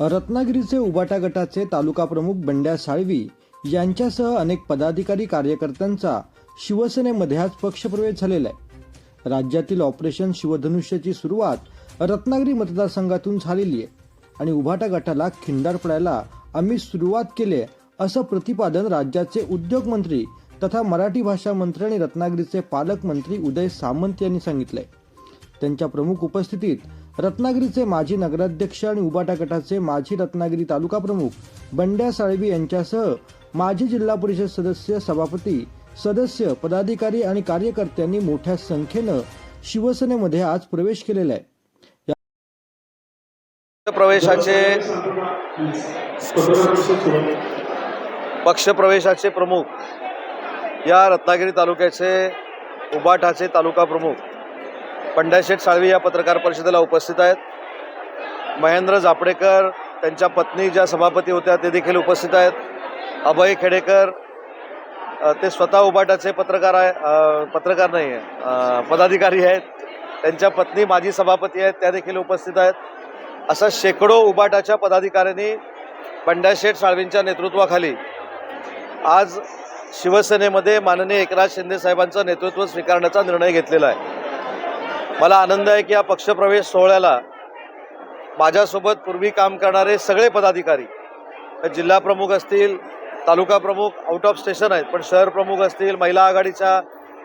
रत्नागिरीचे उबाटा गटाचे तालुका प्रमुख बंड्या साळवी यांच्यासह अनेक पदाधिकारी कार्यकर्त्यांचा शिवसेनेमध्ये आज पक्षप्रवेश झालेला आहे. राज्यातील ऑपरेशन शिवधनुष्यची सुरुवात रत्नागिरी मतदारसंघातून झालेली आहे आणि उभाटा गटाला खिंडार पडायला आम्ही सुरुवात केली असं प्रतिपादन राज्याचे उद्योग मंत्री तथा मराठी भाषा मंत्री आणि रत्नागिरीचे पालकमंत्री उदय सामंत यांनी सांगितलंय. त्यांच्या प्रमुख उपस्थितीत रत्नागिरीचे माजी नगराध्यक्ष आणि उबाटा गटाचे माजी रत्नागिरी तालुका प्रमुख बंड्या साळवी यांच्यासह माजी जिल्हा परिषद सदस्य सभापती सदस्य पदाधिकारी आणि कार्यकर्त्यांनी मोठ्या संख्येनं शिवसेनेमध्ये आज प्रवेश केलेला आहे. प्रवेशाचे पक्षप्रवेशाचे प्रमुख या रत्नागिरी तालुक्याचे उबाठाचे तालुका प्रमुख पंड्याशेठ साळवी या पत्रकार परिषदेला उपस्थित आहेत. महेंद्र झापडेकर त्यांच्या पत्नी ज्या सभापती होत्या ते देखील उपस्थित आहेत. अभय खेडेकर ते स्वतः उबाटाचे पत्रकार आहे पत्रकार नाही आहे पदाधिकारी आहेत. त्यांच्या पत्नी माजी सभापती आहेत त्या देखील उपस्थित आहेत. असा शेकडो उबाटाच्या पदाधिकाऱ्यांनी पंड्याशेठ साळवींच्या नेतृत्वाखाली आज शिवसेनेमध्ये माननीय एकनाथ शिंदे साहेबांचं नेतृत्व स्वीकारण्याचा निर्णय घेतलेला आहे. मला आनंद आहे की या पक्षप्रवेश सोहळ्याला माझ्यासोबत पूर्वी काम करणारे सगळे पदाधिकारी जिल्हा प्रमुख असतील तालुका प्रमुख आउट ऑफ स्टेशन आहेत पण शहर प्रमुख असतील महिला आघाडीच्या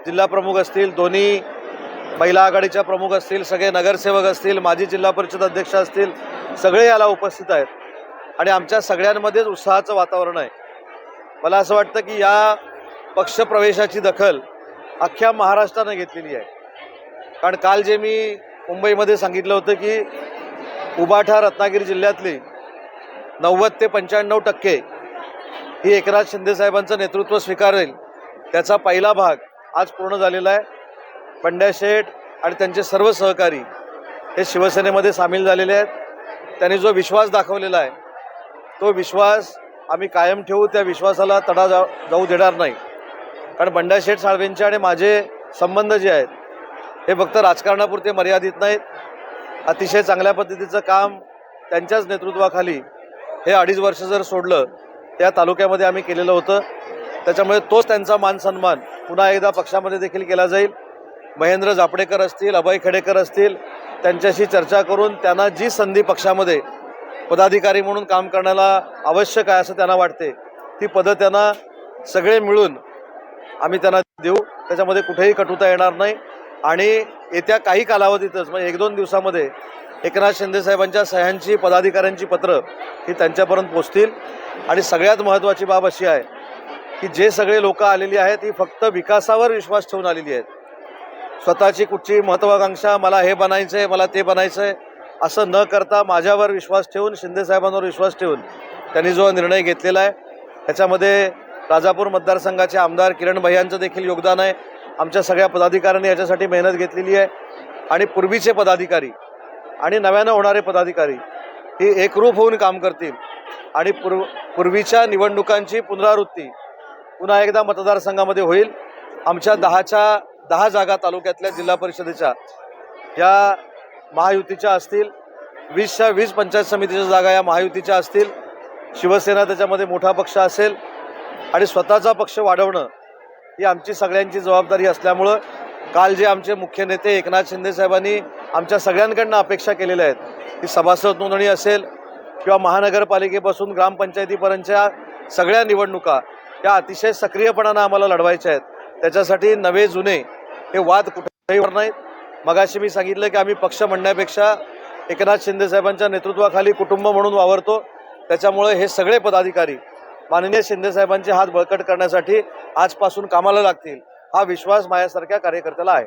जिल्हा प्रमुख असतील दोन्ही महिला आघाडीच्या प्रमुख असतील सगळे नगरसेवक असतील माजी जिल्हा परिषद अध्यक्ष असतील सगळे याला उपस्थित आहेत. आणि आमच्या सगळ्यांमध्येच उत्साहाचं वातावरण आहे. मला असं वाटतं की या पक्षप्रवेशाची दखल अख्ख्या महाराष्ट्रानं घेतलेली आहे. कारण काल जे मी मुंबईमध्ये सांगितलं होतं की उबाठा रत्नागिरी जिल्ह्यातली नव्वद ते पंच्याण्णव टक्के ही एकनाथ शिंदेसाहेबांचं नेतृत्व स्वीकारेल. त्याचा पहिला भाग आज पूर्ण झालेला आहे. पंड्या शेठ आणि त्यांचे सर्व सहकारी हे शिवसेनेमध्ये सामील झालेले आहेत. त्यांनी जो विश्वास दाखवलेला आहे तो विश्वास आम्ही कायम ठेवू त्या विश्वासाला तडा जा जाऊ देणार नाही. कारण बंड्या शेठ साळवेंचे आणि माझे संबंध जे आहेत हे फक्त राजकारणापुरते मर्यादित नाहीत. अतिशय चांगल्या पद्धतीचं काम त्यांच्याच नेतृत्वाखाली हे अडीच वर्ष जर सोडलं त्या तालुक्यामध्ये आम्ही केलेलं होतं. त्याच्यामुळे तोच त्यांचा मान सन्मान पुन्हा एकदा पक्षामध्ये देखील केला जाईल. महेंद्र जापडेकर असतील अभय खेडेकर असतील त्यांच्याशी चर्चा करून त्यांना जी संधी पक्षामध्ये पदाधिकारी म्हणून काम करण्याला आवश्यक आहे असं त्यांना वाटते ती पदं त्यांना सगळे मिळून आम्ही त्यांना देऊ. त्याच्यामध्ये कुठेही कटुता येणार नाही. आणि येत्या काही कालावधीतच म्हणजे एक दोन दिवसामध्ये एकनाथ शिंदेसाहेबांच्या सह्यांची पदाधिकाऱ्यांची पत्रं ही त्यांच्यापर्यंत पोचतील. आणि सगळ्यात महत्त्वाची बाब अशी आहे की जे सगळे लोक आलेली आहेत ही फक्त विकासावर विश्वास ठेवून आलेली आहेत. स्वतःची कुठची महत्त्वाकांक्षा मला हे बनायचं आहे मला ते बनायचं आहे असं न करता माझ्यावर विश्वास ठेवून शिंदेसाहेबांवर विश्वास ठेवून त्यांनी जो निर्णय घेतलेला आहे त्याच्यामध्ये राजापूर मतदारसंघाचे आमदार किरण भैयांचं देखील योगदान आहे. आमच्या सगळ्या पदाधिकाऱ्यांनी याच्यासाठी मेहनत घेतलेली आहे. आणि पूर्वीचे पदाधिकारी आणि नव्यानं होणारे पदाधिकारी ही एकरूप होऊन काम करतील. आणि पूर्व पूर्वीच्या निवडणुकांची पुनरावृत्ती पुन्हा एकदा मतदारसंघामध्ये होईल. आमच्या दहाच्या दहा जागा तालुक्यातल्या जिल्हा परिषदेच्या या महायुतीच्या असतील वीसच्या वीस पंचायत समितीच्या जागा या महायुतीच्या असतील शिवसेना त्याच्यामध्ये मोठा पक्ष असेल आणि स्वतःचा पक्ष वाढवणं ही आमची सगळ्यांची जबाबदारी असल्यामुळं काल जे आमचे मुख्य नेते एकनाथ शिंदे साहेबांनी आमच्या सगळ्यांकडनं अपेक्षा केलेल्या आहेत. की सभासद नोंदणी असेल किंवा महानगरपालिकेपासून ग्रामपंचायतीपर्यंतच्या सगळ्या निवडणुका या अतिशय सक्रियपणानं आम्हाला लढवायच्या आहेत. त्याच्यासाठी नवे जुने हे वाद कुठेही होणार नाहीत. मगाशी मी सांगितलं की आम्ही पक्ष म्हणण्यापेक्षा एकनाथ शिंदे साहेबांच्या नेतृत्वाखाली कुटुंब म्हणून वावरतो. त्याच्यामुळे हे सगळे पदाधिकारी माननीय शिंदे साहेबांचे हात बळकट करण्यासाठी आजपासून कामाला लागतील हा विश्वास माझ्यासारख्या कार्यकर्त्याला आहे.